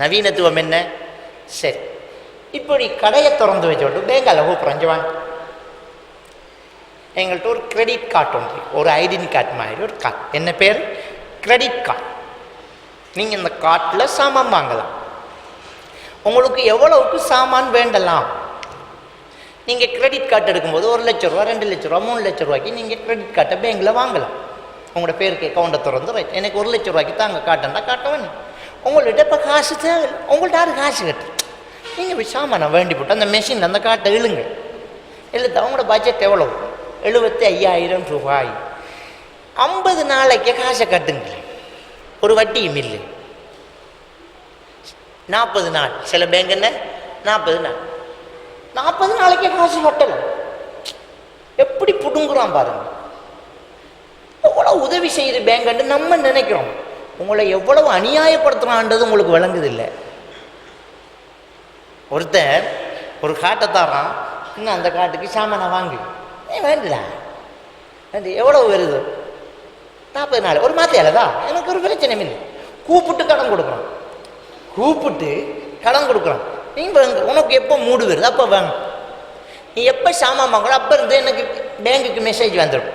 நவீனத்துவம் என்ன? சரி. இப்படி கடையை திறந்து வச்சோட்டு பேங்கால் கூப்பிட்றஞ்சு வாங்க. எங்கள்கிட்ட ஒரு கிரெடிட் கார்டு உண்டு ஒரு ஐடென்டி கார்டு மாதிரி ஒரு கார்டு என்ன பேர்? கிரெடிட் கார்டு நீங்கள் இந்த கார்டில் சாமான் வாங்கலாம். உங்களுக்கு எவ்வளவுக்கு சாமான் வேண்டலாம்? நீங்கள் கிரெடிட் கார்டு எடுக்கும்போது ஒரு லட்ச ரூபா ரெண்டு லட்ச ரூபா மூணு லட்ச ரூபாய்க்கு நீங்கள் கிரெடிட் கார்டை பேங்க்கில் வாங்கலாம். உங்களோட பேருக்கு அக்கௌண்ட்டை திறந்து ரைட் எனக்கு ஒரு லட்ச ரூபாய்க்கு தாங்க காட்டுன்னா காட்ட வேணும். உங்கள்கிட்ட இப்போ காசு தேவை உங்கள்கிட்ட யாரும் காசு கட்டு? நீங்கள் போய் சாமானை வேண்டி போட்டு அந்த மெஷினில் அந்த காட்டை இழுங்க. எழுத்து அவங்களோட பட்ஜெட் எவ்வளோ எழுபத்தி ஐயாயிரம் ரூபாய். ஐம்பது நாளைக்கு காசை கட்டுங்க ஒரு வட்டியும் இல்லை. நாற்பது நாள். சில பேங்க் என்ன? நாற்பது நாள். நாற்பது நாளைக்கே காசு கட்டல. எப்படி புடுங்குறான் பாருங்க. எவ்வளவு உதவி செய்யுது பேங்க்னு நம்ம நினைக்கிறோம். உங்களை எவ்வளவு அநியாயப்படுத்துகிறான்றது உங்களுக்கு விளங்குதில்லை. ஒருத்தர் ஒரு காட்டை தரான் இன்னும் அந்த காட்டுக்கு சாமானை வாங்கு. ஏன் வேண்டுடா அது எவ்வளவு வருது? நாற்பது நாள் ஒரு மாத்தியால தான் எனக்கு ஒரு பிரச்சனை இல்லை. கூப்பிட்டு கடன் கொடுக்குறோம் கூப்பிட்டு கடன் கொடுக்குறோம் நீ உனக்கு எப்போ மூடு வருது? அப்போ வாங்க. நீ எப்போ சாமான் வாங்குறோ அப்போ இருந்து எனக்கு பேங்குக்கு மெசேஜ் வந்துடும்.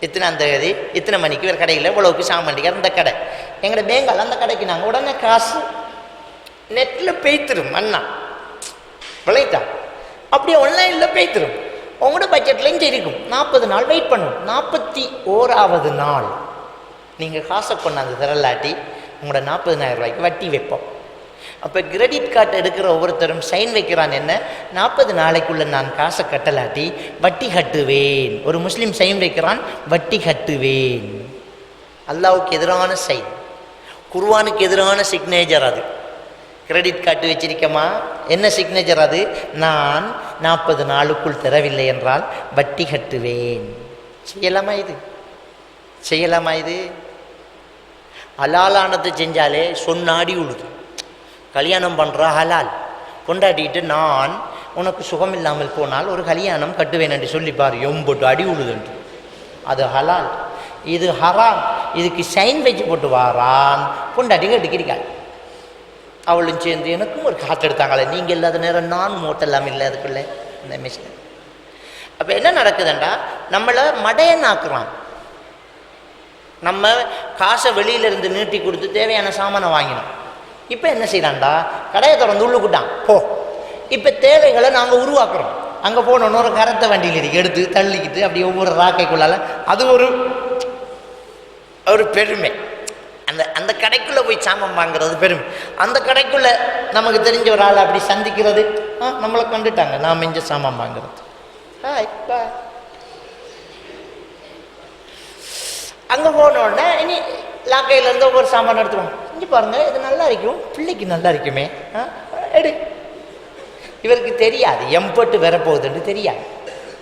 இத்தனை அந்த தேதி இத்தனை மணிக்கு வேறு கடையில் இவ்வளோக்கு சாமான் அந்த கடை. எங்களோட பேங்கால் அந்த கடைக்கு நாங்கள் உடனே காசு நெட்டில் பெய்த்திரும் அண்ணா. விளைத்தா அப்படியே ஆன்லைனில் பெய்த்திரும். உங்களோட பட்ஜெட்லேயும் தெரிக்கும் நாற்பது நாள் வெயிட் பண்ணும். நாற்பத்தி ஓராவது நாள். நீங்கள் காசை கொண்டாந்து திரளாட்டி உங்களோட நாற்பதினாயிரம் ரூபாய்க்கு வட்டி வைப்போம். அப்போ கிரெடிட் கார்டு எடுக்கிற ஒவ்வொருத்தரும் சைன் வைக்கிறான் என்ன? நாற்பது நாளைக்குள்ளே நான் காசை கட்டலாட்டி வட்டி கட்டுவேன். ஒரு முஸ்லீம் சைன் வைக்கிறான் வட்டி கட்டுவேன். அல்லாவுக்கு எதிரான சைன் குர்வானுக்கு எதிரான சிக்னேச்சர் அது. கிரெடிட் கார்டு வச்சிருக்கமா என்ன சிக்னேச்சர் அது? நான் நாற்பது நாளுக்குள் தரவில்லை என்றால் வட்டி கட்டுவேன். செய்யலாமா இது? செய்யலாமா இது? அலாலானது செஞ்சாலே சொன்னாடி உழுது. கல்யாணம் பண்ணுறா ஹலால். கொண்டாடிட்டு நான் உனக்கு சுகம் இல்லாமல் போனால் ஒரு கல்யாணம் கட்டுவேன் என்று சொல்லிப்பார் எம்புட்டு அடி உழுதுன்ட்டு. அது ஹலால். இது ஹராம். இதுக்கு சைன் வச்சு போட்டு வாரான். பொண்டாட்டி கட்டிக்கிறாள் அவளும் சேர்ந்து எனக்கும் ஒரு காற்று எடுத்தாங்களே. நீங்கள் இல்லாத நேரம் நான் மூட்டெல்லாம் இல்லை அதுக்குள்ளே. இந்த மிஷின் அப்போ என்ன நடக்குதுண்டா? நம்மளை மடையனாக்குறான் நம்ம காசை வெளியிலேருந்து நீட்டி கொடுத்து தேவையான சாமானை வாங்கினோம். இப்போ என்ன செய்யலாம்டா கடையை திறந்து உள்ளுக்குட்டான். போ. இப்போ தேவைகளை நாங்கள் உருவாக்குறோம். அங்கே போனோன்னு ஒரு கரத்தை வண்டியில் இருக்கு. எடுத்து தள்ளிக்கிட்டு அப்படி ஒவ்வொரு ராக்கைக்குள்ளால அது ஒரு ஒரு பெருமை. அந்த அந்த கடைக்குள்ளே போய் சாமான் வாங்குறது பெருமை. அந்த கடைக்குள்ளே நமக்கு தெரிஞ்ச ஒரு ஆள் அப்படி சந்திக்கிறது ஆ நம்மளை கண்டுட்டாங்க. நாம் இங்கே சாமான் வாங்குறது. ஹாய் பாய் அங்கே போனோடனே இனி லாக்கையிலேருந்து ஒவ்வொரு சாம்பார் எடுத்துருவோம். இங்கே பாருங்கள் இது நல்லா இருக்கும். பிள்ளைக்கு நல்லா இருக்குமே. ஆ எடு. இவருக்கு தெரியாது. எம்பட்டு வரப்போகுதுன்னு தெரியாது.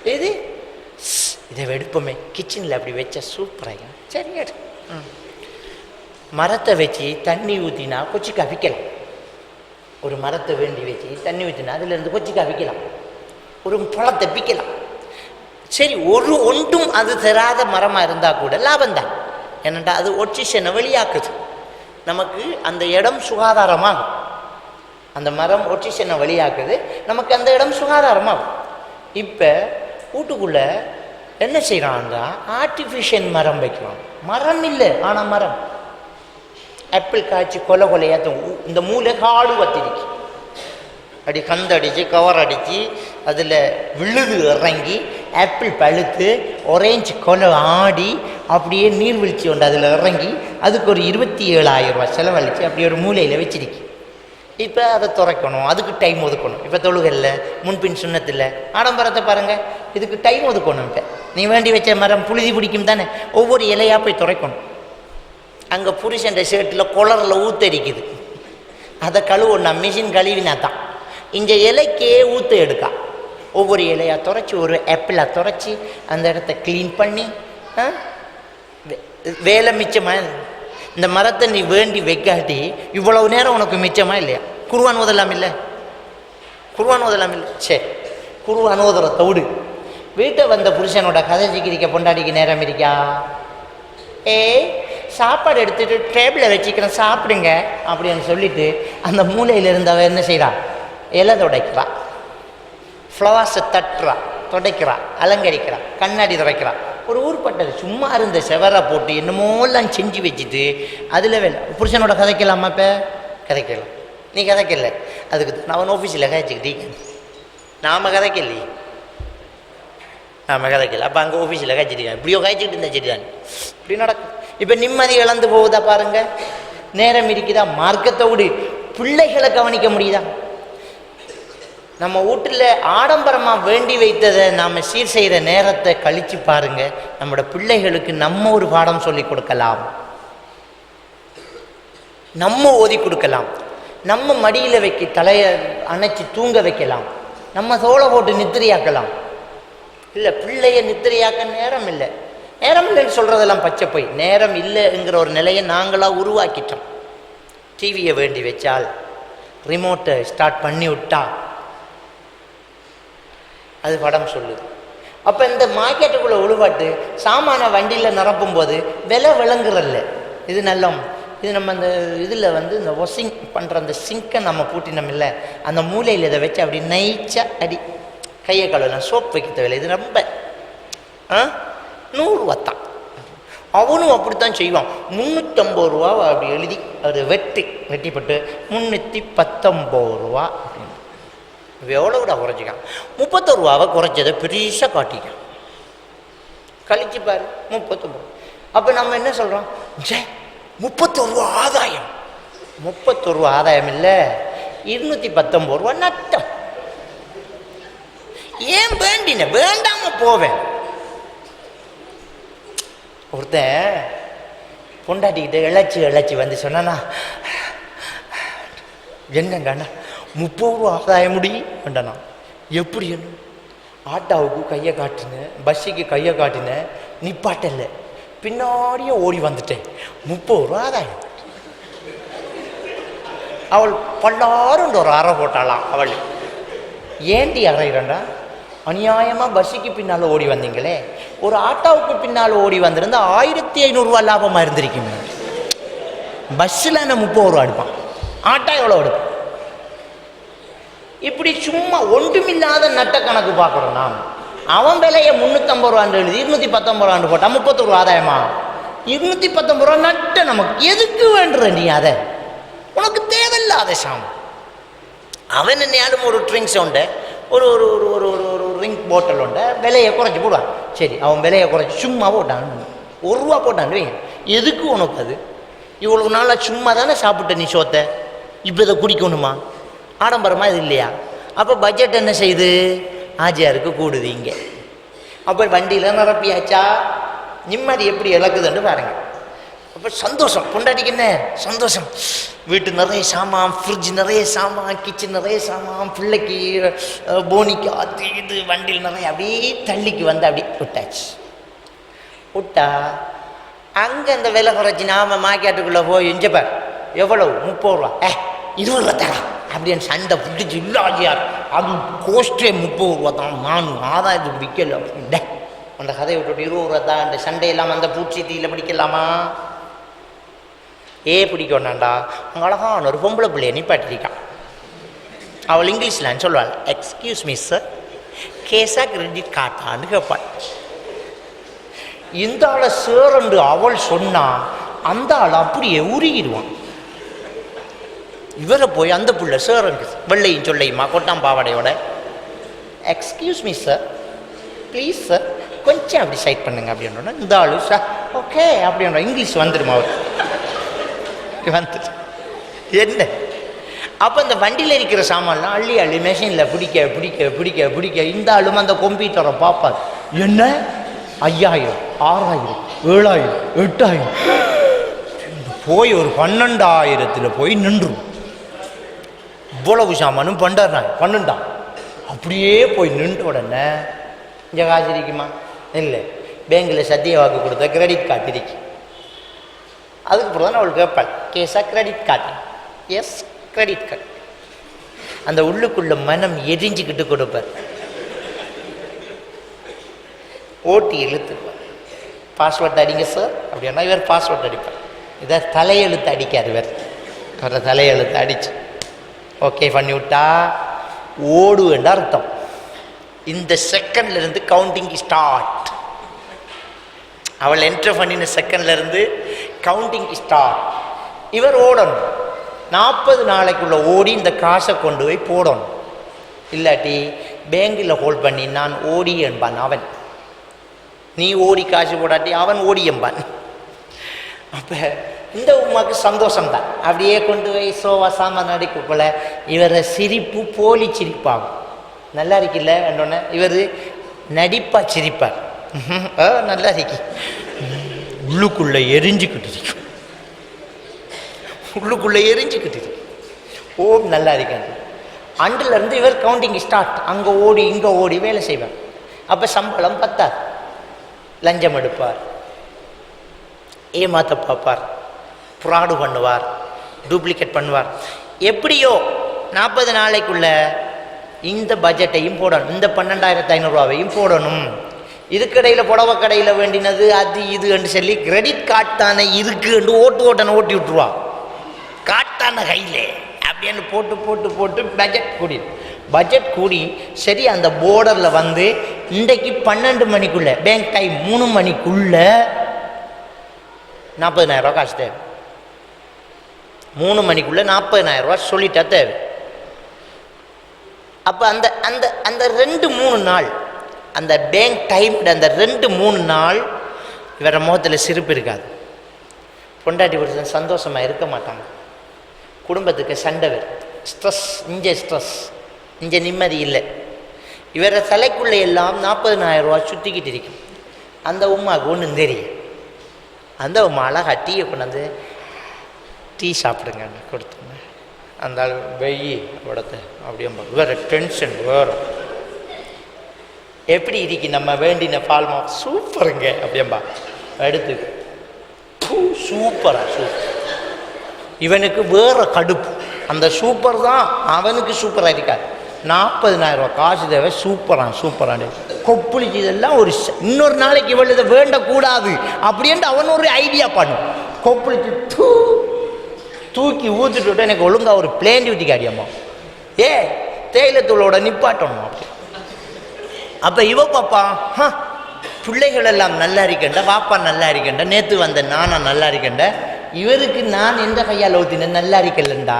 இது? இதை எடுப்போமே. கிச்சனில் அப்படி வச்சா சூப்பராக சரி எடு. ம். மரத்தை வச்சு தண்ணி ஊற்றினா கொச்சி கவிக்கலாம் ஒரு மரத்தை வேண்டி வச்சு தண்ணி ஊற்றினா அதுலேருந்து கொச்சி கவிக்கலாம் ஒரு பழத்தை பிக்கலாம் சரி ஒரு ஒன்றும் அது தராத மரமாக இருந்தால் கூட லாபம்தான். என்னட்டா அது ஒட்சிஷனை வெளியாக்குது. நமக்கு அந்த இடம் சுகாதாரமாகும். அந்த மரம் ஒட்சிஷனை வெளியாக்குது நமக்கு அந்த இடம் சுகாதாரமாகும். இப்போ வீட்டுக்குள்ளே என்ன செய்கிறான்னா ஆர்டிஃபிஷியல் மரம் வைக்கிறான். மரம் இல்லை ஆனால் மரம். ஆப்பிள் காய்ச்சி கொலை கொலையாத்தும் இந்த மூளை காடு வத்திருக்கு அப்படி கந்தடிச்சு கவர் அடித்து அதில் விழுது இறங்கி ஆப்பிள் பழுத்து ஒரேஞ்சு கொலை ஆடி அப்படியே நீர்வீழ்ச்சி உண்டு அதில் இறங்கி அதுக்கு ஒரு இருபத்தி ஏழாயிரம் ரூபா செலவழித்து அப்படி ஒரு மூலையில் வச்சிருக்கு. இப்போ அதை துறைக்கணும் அதுக்கு டைம் ஒதுக்கணும். இப்போ தொழுகல்ல முன்பின் சுண்ணத்தில் ஆடம்பரத்தை பாருங்கள் இதுக்கு டைம் ஒதுக்கணும் இப்போ. நீ வேண்டி வச்ச மரம் புழுதி பிடிக்கும் தானே? ஒவ்வொரு இலையாக போய் துறைக்கணும். அங்கே புருஷன் ஷர்ட்டில் குளரில் ஊத்தரிக்குது. அதை கழுவணும் மிஷின் கழுவினா தான். இந்த இலைக்கே ஊற்று எடுக்கா. ஒவ்வொரு இலையாக துரைச்சி ஒரு ஆப்பிளாக துரைச்சி அந்த இடத்த க்ளீன் பண்ணி ஆ? வே- வேலை மிச்சமாக இந்த மரத்தை நீ வேண்டி வைக்காட்டி இவ்வளவு நேரம் உனக்கு மிச்சமா இல்லையா? குருவான் ஓதலாம் இல்லை? குருவான் ஓதலாம் இல்லை? சரி குருவான் ஓதுற தவிடு வீட்டை வந்த புருஷனோட கதை சிக்கிரிக்க பொண்டாடிக்கு நேரம் இருக்கா? ஏ சாப்பாடு எடுத்துட்டு டேபிளில் வச்சுக்கிறேன் சாப்பிடுங்க அப்படின்னு சொல்லிட்டு அந்த மூலையில் இருந்தவ என்ன செய்கிறான் இலை துடைக்கிறான். ஃப்ளவர்ஸை தட்டுறா துடைக்கிறான் அலங்கரிக்கிறான் கண்ணாடி துடைக்கிறான் ஒரு ஊர்பட்டது சும்மா இருந்த செவரை போட்டு என்னமோலாம் செஞ்சு வச்சுட்டு அதில் வேலை. புருஷனோட கதைக்கலாமா இப்போ? கதைக்கலாம். நீ கதைக்கல. அதுக்கு தான் அவன் ஆஃபீஸில் கதைச்சிக்கிட்டீங்க நாம் கதைக்கலையே. நாம் கதைக்கல. அப்போ அங்கே ஆஃபீஸில் காய்ச்சிட்டு இப்படியோ காய்ச்சிட்டு இருந்தா சரிதான் இப்படி நடக்கும். இப்போ நிம்மதி இழந்து போகுதா பாருங்கள் நேரம் இருக்குதா? மார்க்கத்தை விடு. பிள்ளைகளை கவனிக்க முடியுதா? நம்ம வீட்டில் ஆடம்பரமாக வேண்டி வைத்ததை நாம் சீர் செய்கிற நேரத்தை கழித்து பாருங்க. நம்மளோட பிள்ளைகளுக்கு நம்ம ஒரு பாடம் சொல்லி கொடுக்கலாம். நம்ம ஓதி கொடுக்கலாம். நம்ம மடியில் வைக்க தலையை அணைச்சி தூங்க வைக்கலாம். நம்ம சோளை போட்டு நித்திரையாக்கலாம். இல்லை பிள்ளைய நித்திரையாக்க நேரம் இல்லை. நேரம் இல்லைன்னு சொல்கிறதெல்லாம் பச்சை போய். நேரம் இல்லைங்கிற ஒரு நிலையை நாங்களாக உருவாக்கிட்டோம். டிவியை வேண்டி வச்சால் ரிமோட்டை ஸ்டார்ட் பண்ணி விட்டா அது படம் சொல்லுது அப்போ இந்த மார்க்கெட்டுக்குள்ளே உழுவாட்டு சாமான வண்டியில் நிரப்பும் போது விலை விளங்குறல்ல. இது நல்ல இது நம்ம அந்த இதில் வந்து இந்த ஒசிங் பண்ணுற அந்த சிங்கை நம்ம பூட்டினோம் இல்லை அந்த மூலையில் இதை வச்சு அப்படி நைச்சா அடி கையை கழுவலாம் சோப் வைக்க தேவையில்லை இது ரொம்ப ஆ? நூறுரூவா தான் அவனும் அப்படித்தான் செய்வான். முந்நூற்றம்பது ரூபா அப்படி எழுதி அது வெட்டி வெட்டிப்பட்டு முந்நூற்றி பத்தொம்பது ரூபா. அப்படின்னு எவ்வளோ விட குறைச்சிக்கான்? முப்பத்தொரு ரூபாவை குறைச்சதை பெருசாக காட்டிக்கான் கழிச்சு பாரு முப்பத்தொம்பது அப்போ நம்ம என்ன சொல்கிறோம் ஜே முப்பத்தொரு ரூபா ஆதாயம். முப்பத்தொரு ரூபா ஆதாயம் இல்லை இருநூற்றி பத்தொம்பது ரூபா நட்டம் ஏன் வேண்டின? வேண்டாம போவேன். ஒருத்தன் பொண்டாட்டிக்கிட்ட இழைச்சி இழைச்சி வந்து சொன்னானா என்னங்கண்ணா முப்பது ரூபா ஆதாயம் முடி வேண்டாண்ணா. எப்படி என்ன? ஆட்டாவுக்கு கையை காட்டினேன் பஸ்ஸுக்கு கையை காட்டினேன் நிப்பாட்டல பின்னாடியே ஓடி வந்துட்டேன். முப்பது ரூபா ஆதாயம் அவள் பல்லாரும் ஒரு அறை போட்டாளாம் அவள். ஏண்டி அறையிறண்டா அநியாயமாக பஸ்ஸுக்கு பின்னால் ஓடி வந்தீங்களே. ஒரு ஆட்டோவுக்கு பின்னால் ஓடி வந்திருந்தா ஆயிரத்தி ஐநூறுரூவா லாபமாக இருந்திருக்குமே. பஸ்ஸில் நான் முப்பது ரூபா எடுப்பான். ஆட்டோ எவ்வளோ எடுப்பான்? இப்படி சும்மா ஒன்றுமில்லாத நட்ட கணக்கு பார்க்குறோம் நாம். அவன் விலையை முந்நூற்றம்பது ரூபான்னு எழுதி இருநூற்றி பத்தொம்பது ரூபான்னு போட்டால் முப்பத்தொரு ரூபா ஆதாயமா? இருநூற்றி பத்தொம்பது ரூபா நட்ட நமக்கு எதுக்கு வேண்டுற நீ அதை? உனக்கு தேவையில்லாத சாம் அவன் என்னையாலும் ஒரு ட்ரிங்க்ஸ் உண்டு ஒரு ஒரு ஒரு ஒரு ஒரு ஒரு ரிங் போட்டல் உண்டு விலையை குறைச்சி போடுவான். சரி அவன் விலையை குறைச்சி சும்மா போட்டான். ஒரு ரூபா போட்டான் வைங்க. எதுக்கு உனக்கு அது? இவ்வளவு நாளாக சும்மா தானே சாப்பிட்ட நீ சோத்த? இப்போ இதை குடிக்கணுமா? ஆடம்பரமாக இது இல்லையா? அப்போ பட்ஜெட் என்ன செய்யுது ஆஜியாருக்கு கூடுது இங்கே. அப்போ வண்டியில் நிரப்பியாச்சா? நிம்மதி எப்படி இழக்குதுன்னு பாருங்க. அப்போ சந்தோஷம். பொண்டாட்டிக்கு என்ன? சந்தோஷம். வீட்டு நிறைய சாமான் ஃப்ரிட்ஜ் நிறைய சாமான் கிச்சன் நிறைய சாமான் பிள்ளைக்கு போனிக்கு அது இது வண்டியில் நிறைய அப்படியே தள்ளிக்கு வந்து அப்படி விட்டாச்சு. விட்டா அங்கே அந்த விலை குறைச்சி நாம மார்க்கெட்டுக்குள்ளே போய் இஞ்சப்பார் எவ்வளவு? முப்பது ரூபா. ஏ இருபது ரூபா தரா அப்படின்னு சண்டை பிடிச்சி இல்லாஜியார். அது கோஸ்டே முப்பது ரூபா தான். நானும் இது விற்கல அப்படின்னு அந்த கதையை விட்டுட்டு இருபது ரூபா தான். அந்த சண்டை இல்லாமல் அந்த பூச்சி தீயில் பிடிக்கலாமா? ஏ பிடிக்க வேண்டாண்டா அங்கே அழகான ஒரு பொம்பளை பிள்ளைய நிப்பாட்டிருக்கான் அவள் இங்கிலீஷில் சொல்லுவாள்? எக்ஸ்கியூஸ் மீ சார் கேஸா கிரெடிட் கார்டான்னு கேட்பாள். இந்த ஆளை சேரண்டு அவள் சொன்னால் அந்த ஆள் அப்படியே உருகிடுவான். இவரை போய் அந்த புள்ள சேரண்டு வெள்ளையும் சொல்லையுமா கொட்டாம் பாவாடையோட. Excuse me sir please sir கொஞ்சம் அப்படி சைட் பண்ணுங்க அப்படின்னா இந்த ஆளு சார் ஓகே அப்படின்ற இங்கிலீஷ் வந்துடுமா அவர்? வந்துட்டு என்ன? அப்போ இந்த வண்டியில் இருக்கிற சாமான்லாம் அள்ளி அள்ளி மெஷினில் பிடிக்க பிடிக்க பிடிக்க பிடிக்க இந்த ஆளும் அந்த கம்ப்யூட்டரை பார்ப்பார். என்ன? ஐயாயிரம் ஆறாயிரம் ஏழாயிரம் எட்டாயிரம். போய் ஒரு பன்னெண்டாயிரத்தில் போய் நின்றும். இவ்வளவு சாமானும் பண்ணுறான் பண்ணுட்டான் அப்படியே போய் நின்ற உடனே இங்கே காசு இருக்குமா? இல்லை. பேங்கில் சத்திய வாக்கு கொடுத்த கிரெடிட் கார்டு இருக்கு. அதுக்கப்புறம் தான் அவள் கேட்பாள் கேஸா credit card yes credit card அந்த உள்ளுக்குள்ள மனம் எரிஞ்சுக்கிட்டு கொடுப்பார். ஓட்டி இழுத்துக்குவார் பாஸ்வேர்ட் அடிங்க சார் அப்படின்னா இவர் பாஸ்வேர்ட் அடிப்பார். இதை தலையெழுத்து அடிக்கார் இவர். அவரை தலையெழுத்து அடிச்சு. ஓகே பண்ணி விட்டா ஓடு என்ற அர்த்தம். இந்த செகண்ட்ல இருந்து கவுண்டிங் ஸ்டார்ட் அவள் என்டர் பண்ணின செகண்ட்ல இருந்து கவுண்டிங் ஸ்டார்ட் இவர் ஓடணும். நாற்பது நாளைக்குள்ள ஓடி இந்த காசை கொண்டு போய் போடணும். இல்லாட்டி பேங்கில் ஹோல்ட் பண்ணி நான் ஓடி என்பான் அவன். நீ ஓடி காசு போடாட்டி அவன் ஓடி என்பான். அப்போ இந்த உமாக்கு சந்தோஷம்தான். அப்படியே கொண்டு போய் சோவா சாமான் போல இவரை சிரிப்பு போலி சிரிப்பாகும். நல்லா இருக்குல்ல? என்னொன்னே இவர் நடிப்பா சிரிப்பார். ஆ, நல்லா இருக்கு. உள்ளுக்குள்ளே எரிஞ்சுக்கிட்டு இருக்கும் உள்ளுக்குள்ளே எரிஞ்சுக்கிட்டு இருக்கு ஓம் நல்லா இருக்காது அண்டுல இவர் கவுண்டிங் ஸ்டார்ட் அங்கே ஓடி இங்கே ஓடி வேலை செய்வார். அப்போ சம்பளம் பத்தார் லஞ்சம் எடுப்பார். ஏமாத்த பார்ப்பார். ஃப்ராடு பண்ணுவார். டூப்ளிகேட் பண்ணுவார். எப்படியோ நாற்பது நாளைக்குள்ள இந்த பட்ஜெட்டையும் போடணும். இந்த பன்னெண்டாயிரத்து ஐநூறுரூவாவையும் போடணும். இதுக்கடையில் புடவை கடையில் வேண்டினது அது இதுன்னு சொல்லி கிரெடிட் கார்டு தானே இருக்குன்னு ஓட்டு ஓட்டனை ஓட்டி விட்டுருவா. காட்டான கையில். அப்படின்னு போட்டு போட்டு போட்டு பட்ஜெட் கூடி. பட்ஜெட் கூடி சரி அந்த போர்டரில் வந்து இன்றைக்கு பன்னெண்டு மணிக்குள்ளே பேங்க் டைம் மூணு மணிக்குள்ளே நாற்பதினாயிரரூவா காசு தேவை. மூணு மணிக்குள்ளே நாற்பதினாயிரரூவா சொல்லிட்டா தேவை. அப்போ அந்த அந்த அந்த ரெண்டு மூணு நாள் அந்த பேங்க் டைம் அந்த ரெண்டு மூணு நாள் இவர முகத்தில் சிரிப்பு இருக்காது. பொண்டாட்டி புருஷன் சந்தோஷமாக இருக்க மாட்டாங்க. குடும்பத்துக்கு சண்டை வரும். ஸ்ட்ரெஸ் இங்கே ஸ்ட்ரெஸ் இங்கே நிம்மதி இல்லை. இவர தலைக்குள்ளே எல்லாம் நாற்பதுனாயிரம் ரூபா சுற்றிக்கிட்டு இருக்கும். அந்த உமாவுக்கு ஒன்றும் தெரியும். அந்த உமா அழகாக டீயை கொண்டாந்து டீ சாப்பிடுங்க கொடுத்துங்க அந்த வெயி உடத்த அப்படியே வேறு டென்ஷன் வேறு. எப்படி இருக்கு நம்ம வேண்டின பால்மா சூப்பருங்க அப்படியம்பா. எடுத்து பூ சூப்பரா சூப்பர் இவனுக்கு வேறு கடுப்பு. அந்த சூப்பர் தான் அவனுக்கு சூப்பராக இருக்காது. நாற்பதினாயிரம் ரூபா காசு தேவை சூப்பரான் சூப்பரான் கொப்புளிச்சு இதெல்லாம் ஒரு இன்னொரு நாளைக்கு இவள் இதை வேண்டக்கூடாது அப்படின்ட்டு அவன் ஒரு ஐடியா பண்ணும் கொப்புளிச்சு தூ தூக்கி ஊற்றிட்டு விட்டு எனக்கு ஒழுங்காக ஒரு பிளேன் டியூட்டி காட்டியம்மா ஏ தேயிலத்தூளோட நிப்பாட்டணும் அப்படி. அப்போ இவ பாப்பா ஹ, பிள்ளைகள் எல்லாம் நல்லா இருக்கண்ட பாப்பா நல்லா இருக்கண்ட நேற்று வந்த நானா நல்லா இருக்கண்ட இவருக்கு நான் எந்த கையால் ஊற்றினேன் நல்லா இருக்கலண்டா?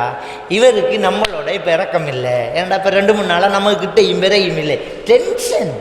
இவருக்கு நம்மளோட இப்போ இறக்கம் இல்லை. ஏன்டா இப்போ ரெண்டு மூணு நாளாக நம்ம கிட்ட இல்லை. டென்ஷன்